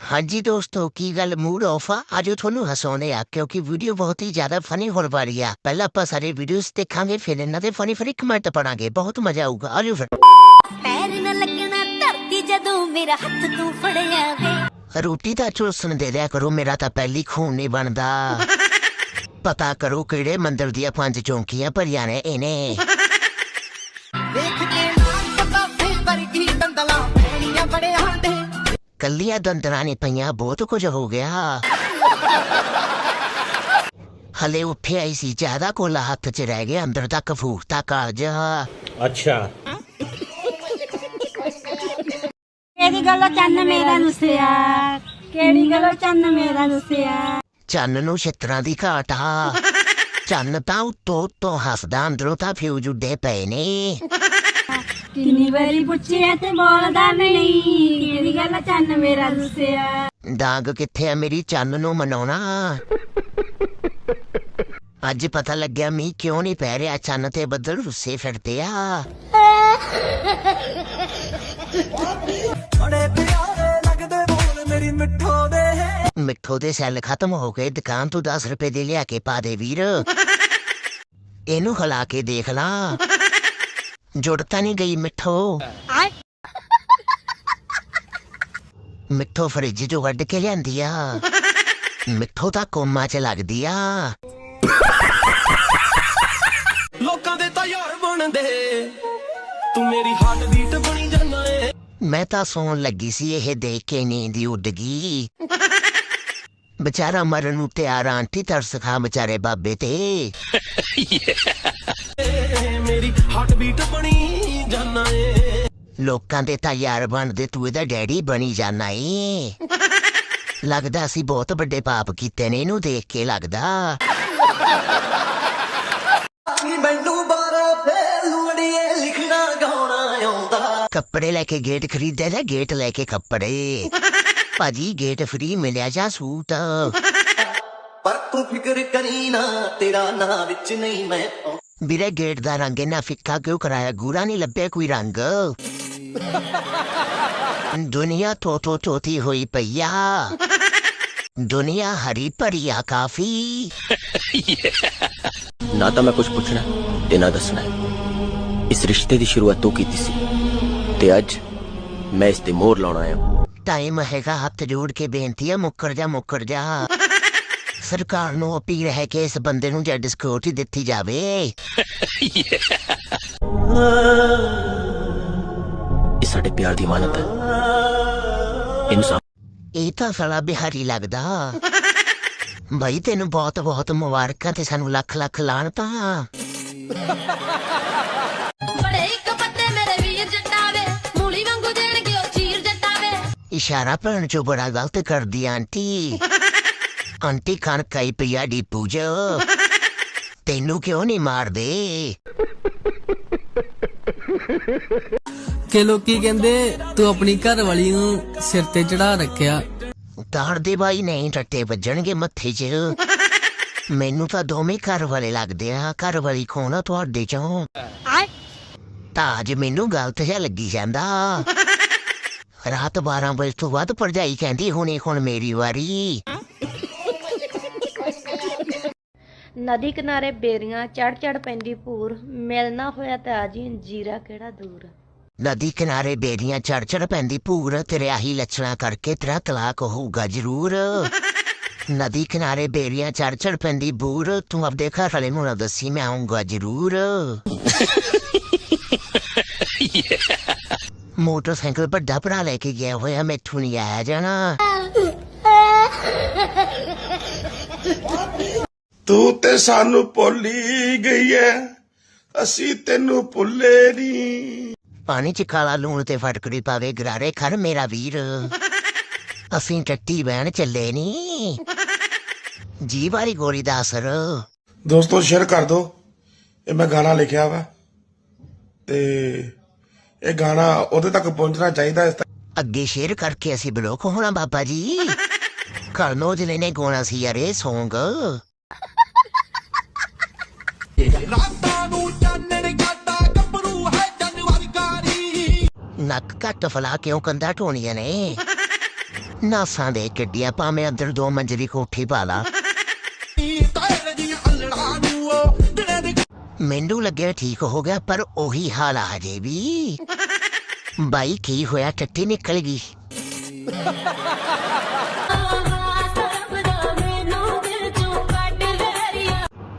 ਹਾਂਜੀ ਦੋਸਤੋ ਕੀ ਗੱਲ ਮੂਡ ਆਫ ਆ? ਅੱਜ ਤੁਹਾਨੂੰ ਹਸਾਉਣੇ ਆ ਕਿਉਂਕਿ ਵੀਡੀਓ ਬਹੁਤ ਹੀ ਜ਼ਿਆਦਾ ਫਨੀ ਹੋਣ ਵਾਲੀ ਆ। ਪਹਿਲਾਂ ਆਪਾਂ ਸਾਰੇ ਵੀਡੀਓਜ਼ ਦੇਖਾਂਗੇ ਫਿਰ ਇਹਨਾਂ ਦੇ ਫਨੀ ਫਨੀ ਕਮੈਂਟ ਪੜਾਂਗੇ। ਬਹੁਤ ਮਜ਼ਾ ਆਊਗਾ ਆਜੋ ਫਿਰ। ਪੈਰ ਨਾ ਲੱਗਣਾ ਧਰਤੀ ਜਦੋਂ ਮੇਰਾ ਹੱਥ ਤੂੰ ਫੜਿਆ ਵੇ ਰੋਟੀ ਤਾਂ ਚੂਸਣ ਦੇ ਦਿਆ ਕਰੋ ਮੇਰਾ ਤਾਂ ਪਹਿਲੀ ਖੂਨ ਨਹੀਂ ਬਣਦਾ। ਪਤਾ ਕਰੋ ਕਿਹੜੇ ਮੰਦਰ ਦੀਆਂ ਪੰਜ ਚੌਂਕੀਆਂ ਭਰੀਆਂ ਨੇ ਇਹਨੇ। ਦੇਖ ਕੱਲੀਆਂ ਦੰਦਰਾਂ ਨੇ ਪਈਆਂ ਬਹੁਤ ਕੁਝ ਹੋ ਗਿਆ ਹਲੇ ਉੱਠਿਆ ਹੀ ਸੀ ਜ਼ਿਆਦਾ ਕੋਲਾ ਹੱਥ 'ਚ ਰਹਿ ਗਿਆ ਅੰਦਰ ਤੱਕ ਫੂਕਤਾ ਕਾਜ ਅੱਛਾ ਕਿਹੜੀ ਗੱਲੋਂ ਚੰਨ ਮੇਰਾ ਰੁਸਿਆ ਕਿਹੜੀ ਗੱਲੋਂ ਚੰਨ ਮੇਰਾ ਰੁਸਿਆ ਚੰਨ ਨੂੰ ਛਿੱਤਰਾਂ ਦੀ ਘਾਟ ਆ ਚੰਨ ਤਾਂ ਉੱਤੋਂ ਉੱਤੋਂ ਹੱਸਦਾ ਅੰਦਰੋਂ ਤਾਂ ਫਿਊਜ ਉੱਡੇ ਪਏ ਨੇ ਕਿੰਨੀ ਵਾਰੀ ਪੁੱਛਿਆ ਤੇ ਬੋਲਦਾ ਨਹੀਂ ਕਿਹੜੀ ਗੱਲੋਂ ਚੰਨ ਮੇਰਾ ਰੁਸਿਆ? ਦਾਗ ਕਿੱਥੇ ਆ ਮੇਰੀ ਚੰਨ ਨੂੰ ਮਨਾਉਣਾ? ਅੱਜ ਪਤਾ ਲੱਗਿਆ ਮੀਂਹ ਕਿਉਂ ਨਹੀਂ ਪੈ ਰਿਹਾ ਚੰਨ ਤੇ ਬੱਦਲ ਰੁੱਸੇ ਫਿਰਦੇ ਆ। ਬੜੇ ਪਿਆਰੇ ਲੱਗਦੇ ਬੋਲ ਮੇਰੀ ਮਿੱਠੋ ਦੇ। ਮਿੱਠੋ ਦੇ ਸੈੱਲ ਖਤਮ ਹੋ ਗਏ ਦੁਕਾਨ ਤੋਂ 10 ਰੁਪਏ ਦੇ ਲਿਆ ਕੇ ਪਾ ਦੇ ਵੀਰ। ਇਹਨੂੰ ਹਲਾ ਕੇ ਦੇਖ ਲਾ। ਜੁੜ ਤਾਂ ਨਹੀਂ ਗਈ ਮਿੱਠੋ। ਮਿੱਠੋ ਫਰਿੱਜ ਚੋਂ ਕੱਢ ਕੇ ਲਿਆਂਦੀ ਆ। ਮਿੱਠੋ ਤਾਂ ਕੋਮਾ ਚ ਲੱਗਦੀ ਆ। ਲੋਕਾਂ ਦੇ ਤਾਂ ਯਾਰ ਬਣਦੇ। ਤੂੰ ਮੇਰੀ ਹਾਰਟ ਬੀਟ ਬਣੀ ਜਾਂਦਾ ਏ। ਮੈਂ ਤਾਂ ਸੌਣ ਲੱਗੀ ਸੀ ਇਹ ਦੇਖ ਕੇ ਨੀਂਦ ਹੀ ਉੱਡ ਗਈ। ਵਿਚਾਰਾ ਮਰਨ ਨੂੰ ਤਿਆਰ ਆਂਟੀ ਤਰਸ ਖਾ ਵਿਚਾਰੇ ਬਾਬੇ ਤੇ। ਮੇਰੀ ਹਾਰਟ ਬੀਟ ਬਣੀ ਲੋਕਾਂ ਦੇ ਤਾਂ ਯਾਰ ਬਣਦੇ ਤੂੰ ਇਹਦਾ ਡੈਡੀ ਬਣੀ ਜਾਣਾ ਏ। ਲੱਗਦਾ ਅਸੀਂ ਬਹੁਤ ਵੱਡੇ ਪਾਪ ਕੀਤੇ ਨੇ ਇਹਨੂੰ ਦੇਖ ਕੇ ਲੱਗਦਾ। ਨੀ ਮੈਨੂੰ ਬਾਰਾ ਫੇਲੂ ਅੜੀਏ ਲਿਖਣਾ ਗਾਉਣਾ ਆਉਂਦਾ। ਕੱਪੜੇ ਲੈ ਕੇ ਗੇਟ ਖਰੀਦਿਆ ਨਾ ਗੇਟ ਲੈ ਕੇ ਕੱਪੜੇ? ਭਾਜੀ ਗੇਟ ਫ੍ਰੀ ਮਿਲਿਆ ਜਾਂ ਸੂਟ? ਪਰ ਤੂੰ ਫਿਕਰ ਕਰੀ ਨਾ ਤੇਰਾ ਨਾਂ ਵਿੱਚ ਨਹੀਂ ਮੈਂ ਵੀਰੇ ਗੇਟ ਦਾ ਰੰਗ ਇਹਨਾਂ ਫਿੱਕਾ ਕਿਉਂ ਕਰਾਇਆ? ਗੂੜਾ ਨਹੀਂ ਲੱਭਿਆ ਕੋਈ ਰੰਗ? ਦੁਨੀਆ ਤੋ ਤੋਤੀ ਹੋਈ ਪਈਆ। ਦੁਨੀਆ ਹਰੀ ਭਰੀਆ ਕਾਫੀ। ਨਾ ਤਾਂ ਮੈਂ ਕੁਝ ਪੁੱਛਣਾ ਤੇ ਨਾ ਦੱਸਣਾ। ਇਸ ਰਿਸ਼ਤੇ ਦੀ ਸ਼ੁਰੂਆਤ ਤੂੰ ਕੀਤੀ ਸੀ ਤੇ ਅੱਜ ਮੈਂ ਇਸ ਤੇ ਮੋਹਰ ਲਾਉਣ ਆਇਆ ਹਾਂ। ਟਾਈਮ ਹੈਗਾ ਹੱਥ ਜੋੜ ਕੇ ਬੇਨਤੀ ਹੈ ਮੁੱਕਰ ਜਾ ਮੁੱਕਰ ਜਾ। ਸਰਕਾਰ ਨੂੰ ਅਪੀਲ ਹੈ ਕਿ ਇਸ ਬੰਦੇ ਨੂੰ ਜੱਜ ਸਿਕਿਉਰਿਟੀ ਦਿੱਤੀ ਜਾਵੇ। ਇਹ ਸਾਡੇ ਪਿਆਰ ਦੀ ਇਮਾਨਤ ਹੈ। ਇਹਨੂੰ ਸਾਂਭ ਇਹ ਤਾਂ ਸਾਲਾ ਬਿਹਾਰੀ ਲੱਗਦਾ। ਭਾਈ ਤੈਨੂੰ ਬਹੁਤ ਬਹੁਤ ਮੁਬਾਰਕਾਂ ਤੇ ਸਾਨੂੰ ਲੱਖ ਲੱਖ ਲਾਣਤਾਂ ਬੜੇ ਇੱਕ ਪੱਤੇ ਮੇਰੇ ਵੀਰ ਜੱਟਾਵੇ ਮੂਲੀ ਵਾਂਗੂ ਦੇਣਗੇ ਉਹ ਚੀਰ ਜੱਟਾਵੇ। ਇਸ਼ਾਰਾ ਭੈਣ ਚੋ ਬੜਾ ਗਲਤ ਕਰਦੀ ਆਂਟੀ। ਆਂਟੀ ਖਾਨ ਕਈ ਪਿਆ ਦੀ ਪੂਜਾ ਤੈਨੂੰ ਕਿਉਂ ਨਹੀਂ ਮਾਰਦੇ? ਕਿ ਲੋਕੀ ਕਹਿੰਦੇ ਤੂੰ ਆਪਣੀ ਘਰ ਵਾਲੀ ਨੂੰ ਸਿਰ ਤੇ ਚੜਾ ਰੱਖਿਆ। ਤਾੜ ਦੇ ਬਾਈ ਨਹੀਂ ਟੱਟੇ ਵੱਜਣਗੇ ਮੱਥੇ 'ਚ। ਮੈਨੂੰ ਤਾਂ ਦੋਵੇਂ ਘਰ ਵਾਲੇ ਲੱਗਦੇ ਆ। ਘਰ ਵਾਲੀ ਖੋਣਾ ਤੁਹਾਡੇ ਚੋਂ? ਤਾਂ ਅੱਜ ਮੈਨੂੰ ਗਲਤ ਜਿਹਾ ਲੱਗੀ ਜਾਂਦਾ। ਰਾਤ 12 ਵਜੇ ਤੋਂ ਬਾਅਦ ਭਰਜਾਈ ਕਹਿੰਦੀ ਹੁਣੇ ਹੁਣ ਮੇਰੀ ਵਾਰੀ। ਨਦੀ ਕਿਨਾਰੇ ਬੇਰੀਆਂ ਚੜ ਚੜ ਪੈਂਦੀ ਪੂਰ। ਮਿਲਣਾ ਹੋਇਆ ਤੇ ਆ ਜੀ ਜੀਰਾ ਕਿਹੜਾ ਦੂਰ। ਨਦੀ ਕਿਨਾਰੇ ਬੇੜੀਆਂ ਚੜ ਚੜ ਪੈਂਦੀ ਭੂਰ ਤੇਰੇ ਆਹੀ ਲੱਛਣਾ ਕਰਕੇ ਤੇਰਾ ਤਲਾਕ ਹੋਊਗਾ ਜ਼ਰੂਰ। ਨਦੀ ਕਿਨਾਰੇ ਬੇੜੀਆਂ ਚੜ ਚੜ ਪੈਂਦੀ ਬੂਰ ਤੂੰ ਆਪਦੇ ਘਰ ਵਾਲੇ ਨੂੰ ਨਾ ਦੱਸੀ ਮੈਂ ਆਉਂਗਾ ਜ਼ਰੂਰ। ਮੋਟਰਸਾਈਕਲ ਵੱਡਾ ਭਰਾ ਲੈ ਕੇ ਗਿਆ ਹੋਇਆ ਮੈਥੋਂ ਨਹੀਂ ਆਇਆ ਜਾਣਾ। ਤੂੰ ਤੇ ਸਾਨੂੰ ਭੁੱਲੀ ਗਈ ਐ ਅਸੀਂ ਤੈਨੂੰ ਭੁੱਲੇ ਨਹੀਂ ਪਾਣੀ ਚ ਕਾਲਾ ਲੂਣ ਤੇ ਫਟਕੜੀ ਪਾਵੇ ਗਰਾਰੇ ਖਰ ਮੇਰਾ ਵੀਰ। ਅਸੀਂ ਟੱਟੀ ਬਹਿਣ ਚੱਲੇ ਨੀ। ਜੀ ਵਾਲੀ ਗੋਲੀ ਦਾ ਅਸਰ। ਦੋਸਤੋ ਸ਼ੇਅਰ ਕਰ ਦਿਓ ਇਹ ਮੈਂ ਗਾਣਾ ਲਿਖਿਆ ਵਾ। ਤੇ ਇਹ ਗਾਣਾ ਉਹਦੇ ਤੱਕ ਪਹੁੰਚਣਾ ਚਾਹੀਦਾ ਇਸ ਤੱਕ। ਅੱਗੇ ਸ਼ੇਅਰ ਕਰਕੇ ਅਸੀਂ ਬਲੋਕ ਹੋਣਾ ਬਾਬਾ ਜੀ। ਕਰਨੋ ਜਿਲੇ ਨੇ ਗੋਣਾ ਸੀ ਯਾਰੇ ਸੌਂਗ। ਨੱਕ ਘੱਟ ਫਲਾ ਕਿਉਂ ਕੰਦਾ ਢੋਣੀਆਂ ਨੇ? ਨਾਸਾਂ ਦੇ ਕਿੱਡੀਆਂ ਭਾਵੇਂ ਅੰਦਰ ਦੋ ਮੰਜ਼ਲੀ ਕੋਠੀ ਪਾ ਲਾ। ਮੈਨੂੰ ਲੱਗਿਆ ਠੀਕ ਹੋ ਗਿਆ, ਪਰ ਉਹੀ ਹਾਲ ਆ ਹਜੇ ਵੀ। ਬਾਈ, ਕੀ ਹੋਇਆ? ਟੱਟੀ ਨਿਕਲ ਗਈ।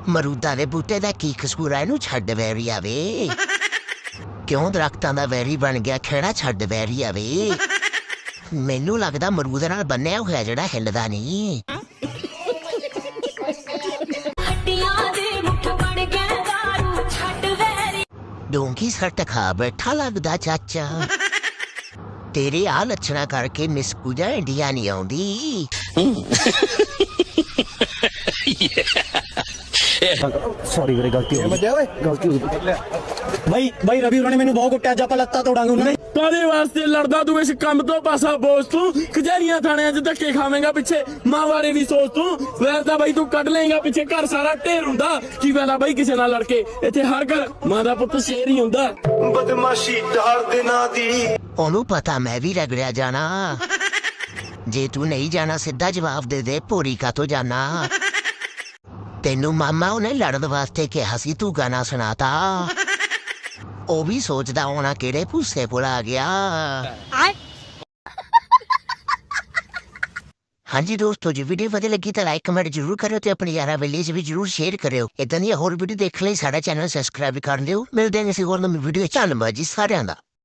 ਮਰੂਦਾ ਦੇ ਬੂਟੇ ਦਾ ਕੀ ਕਸੂਰ ਆ? ਇਹਨੂੰ ਛੱਡ ਵੈਰੀ ਆਵੇ। ਕਿਉਂ ਦਰਖਤਾਂ ਦਾ ਵੈਰੀ ਬਣ ਗਿਆ? ਖੇੜਾ ਛੱਡ ਵੈਰੀ ਆਵੇ। ਮੈਨੂੰ ਲੱਗਦਾ ਮਰੂਦ ਨਾਲ ਬੰਨਿਆ ਹੋਇਆ ਜਿਹੜਾ ਹਿੱਲਦਾ ਨਹੀਂ। ਹੱਡੀਆਂ ਦੇ ਮੁੱਠ ਬਣ ਗਏ ਦਾਰੂ ਛੱਡ ਵੈਰੀ। ਡੋਂਕੀ ਸੱਟ ਖਾ ਬੈਠਾ ਲੱਗਦਾ ਚਾਚਾ। ਤੇਰੇ ਆ ਲੱਛਣਾ ਕਰਕੇ ਮਿਸ ਪੂਜਾ ਇੰਡੀਆ ਨਹੀਂ ਆਉਂਦੀ। ਸੌਰੀ ਵੀਰੇ ਗਲਤੀ ਹੋ ਗਈ। ਗਲਤੀ ਹੋ ਗਈ। ਬਾਈ ਬਾਈ ਰਵੀ ਉਹਨਾਂ ਨੇ ਮੈਨੂੰ ਬਹੁਤ ਕੁੱਟਿਆ ਅੱਜ ਆਪਾਂ ਲੱਤਾਂ ਤੋੜਾਂਗੇ ਉਹਨਾਂ ਨੇ। ਕਾਦੇ ਵਾਸਤੇ ਲੜਦਾ ਤੂੰ ਇਸ ਕੰਮ ਤੋਂ ਪਾਸਾ ਬੋਸ ਤੂੰ। ਕਚਹਿਰੀਆਂ ਥਾਣਿਆਂ 'ਚ ਧੱਕੇ ਖਾਵੇਂਗਾ ਪਿੱਛੇ। ਮਾਂ ਬਾਰੇ ਵੀ ਸੋਚ ਤੂੰ। ਵੈਰ ਤਾਂ ਬਾਈ ਤੂੰ ਕੱਢ ਲੇਗਾ ਪਿੱਛੇ। ਘਰ ਸਾਰਾ ਢੇਰ ਹੁੰਦਾ। ਕੀ ਫਾਇਦਾ ਬਾਈ ਕਿਸੇ ਨਾਲ ਲੜ ਕੇ? ਇੱਥੇ ਹਰ ਘਰ ਮਾਂ ਦਾ ਪੁੱਤ ਸ਼ੇਰ ਹੀ ਹੁੰਦਾ। ਬਦਮਾਸ਼ੀ ਡਾਰ ਦਿਨਾਂ ਦੀ। ਉਹਨੂੰ ਪਤਾ ਮੈਂ ਵੀ ਰਗੜਿਆ ਜਾਣਾ। ਜੇ ਤੂੰ ਨਹੀਂ ਜਾਣਾ ਸਿੱਧਾ ਜਵਾਬ ਦੇ ਦੇ ਪੂਰੀ ਕਾ ਤੋਂ ਜਾਣਾ। ਤੈਨੂੰ ਮਾਮਾ ਉਹਨੇ ਲੜਨ ਵਾਸਤੇ ਕਿਹਾ ਸੀ ਤੂੰ ਗਾਣਾ ਸੁਣਾਤਾ। ਉਹ ਵੀ ਸੋਚਦਾ ਹੋਣਾ ਕਿਹੜੇ ਭੂਸੇ ਕੋਲ ਆ ਗਿਆ। ਹਾਂਜੀ ਦੋਸਤੋ ਜੇ ਵੀਡੀਓ ਵਧੀਆ ਲੱਗੀ ਤਾਂ ਲਾਈਕ ਕਮੈਂਟ ਜ਼ਰੂਰ ਕਰਿਓ ਤੇ ਆਪਣੇ ਯਾਰਾਂ ਵੇਲੇ ਵੀ ਜ਼ਰੂਰ ਸ਼ੇਅਰ ਕਰਿਓ। ਇਦਾਂ ਦੀਆਂ ਹੋਰ ਵੀਡੀਓ ਦੇਖ ਲਈ ਸਾਡਾ ਚੈਨਲ ਸਬਸਕ੍ਰਾਈਬ ਕਰ ਲਿਓ ਮਿਲਦੇ ਹਾਂ ਕਿਸੇ ਹੋਰ ਨਵੀਂ ਵੀਡੀਓ ਚ ਧੰਨਵਾਦ ਜੀ ਸਾਰਿਆਂ ਦਾ।